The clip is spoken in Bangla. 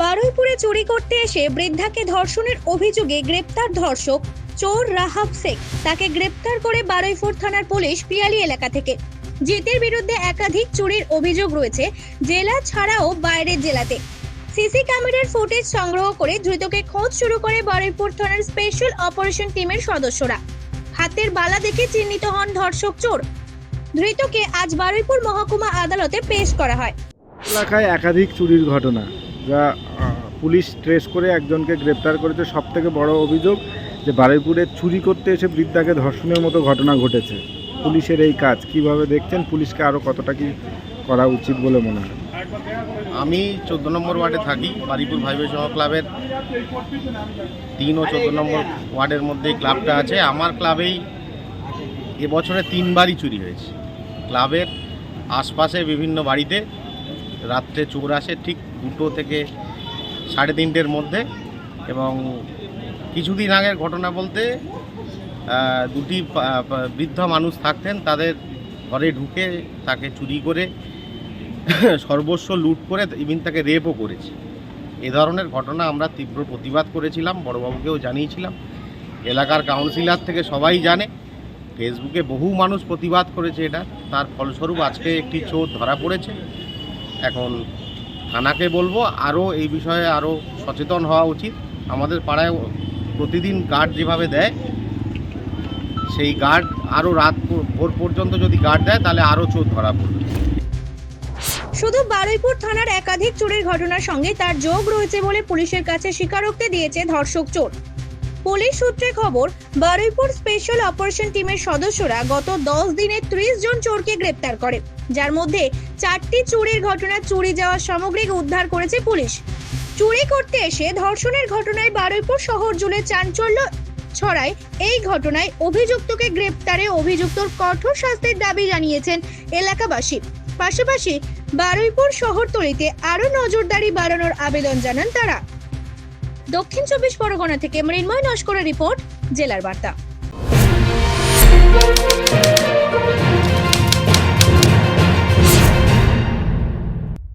বারুইপুরে চুরি করতে এসে বৃদ্ধাকে ধর্ষণের অভিযোগে গ্রেপ্তার ধর্ষক চোর রাহাব শেখ। তাকে গ্রেপ্তার করে বারুইপুর থানার পুলিশ পিয়ালি এলাকা থেকে। জিতের বিরুদ্ধে একাধিক চুরির অভিযোগ রয়েছে জেলা ছাড়াও বাইরের জেলাতে। সিসি ক্যামেরার ফুটেজ সংগ্রহ করে ধৃতকে খোঁজ শুরু করে বারুইপুর থানার স্পেশাল অপারেশন টিমের সদস্যরা। হাতের বালা দেখে চিহ্নিত হন ধর্ষক চোর। ধৃতকে আজ বারুইপুর মহকুমা আদালতে পেশ করা হয়। এলাকায় একাধিক চুরির ঘটনা। যা পুলিশ ট্রেস করে একজনকে গ্রেপ্তার করেছে সব থেকে বড় অভিযোগ যে বারুইপুরে চুরি করতে এসে বৃদ্ধাকে ধর্ষণের মতো ঘটনা ঘটেছে। পুলিশের এই কাজ, কীভাবে দেখছেন? পুলিশকে আরও কতটা কি করা উচিত বলে মনে হয়? আমি চোদ্দ নম্বর ওয়ার্ডে থাকি বারিপুর ভাইবে সহ ক্লাবের তিন ও চোদ্দ নম্বর ওয়ার্ডের মধ্যে ক্লাবটা আছে। আমার ক্লাবেই এবছরে তিনবারই চুরি হয়েছে। ক্লাবের আশপাশে বিভিন্ন বাড়িতে রাত্রে চোর আসে ঠিক দুটো থেকে সাড়ে তিনটের মধ্যে এবং কিছুদিন আগের ঘটনা বলতে দুটি বৃদ্ধ মানুষ থাকতেন, তাদের ঘরে ঢুকে তাকে চুরি করে সর্বস্ব লুট করে ইভিন তাকে রেপও করেছে। এ ধরনের ঘটনা আমরা তীব্র প্রতিবাদ করেছিলাম, বড়বাবুকেও জানিয়েছিলাম। এলাকার কাউন্সিলর থেকে সবাই জানে ফেসবুকে বহু মানুষ প্রতিবাদ করেছে এটা। তার ফলস্বরূপ আজকে একটি চোর ধরা পড়েছে। এখন থানাকে বলব, আরও এই বিষয়ে আরও সচেতন হওয়া উচিত। আমাদের পাড়ায় প্রতিদিন গার্ড যেভাবে দেয়, সেই গার্ড আরও রাত ভোর পর্যন্ত যদি গার্ড দেয়, তাহলে আরও চোর ধরা পড়বে। শুধু বারুইপুর থানার একাধিক চোরের ঘটনার সঙ্গে তার যোগ রয়েছে বলে পুলিশের কাছে স্বীকারোক্তি দিয়েছে ধর্ষক চোর। পুলিশ সূত্রে খবর, বারুইপুর স্পেশাল অপারেশন টিমের সদস্যরা গত দশ দিনে ত্রিশ জন চোরকে গ্রেপ্তার করে, যার মধ্যে চারটি চুরির ঘটনা চুরি যাওয়া সামগ্রিক উদ্ধার করেছে পুলিশ। চুরি করতে এসে ধর্ষণের ঘটনায় বারুইপুর শহর জুড়ে চাঞ্চল্য ছড়ায়। এই ঘটনায় অভিযুক্তকে গ্রেপ্তারে অভিযুক্তর কঠোর শাস্তির দাবি জানিয়েছেন এলাকাবাসী। পাশাপাশি বারুইপুর শহরতলিতে আরও নজরদারি বাড়ানোর আবেদন জানান তারা। দক্ষিণ চব্বিশ পরগনা থেকে মৃন্ময় নস্করের রিপোর্ট জেলার বার্তা।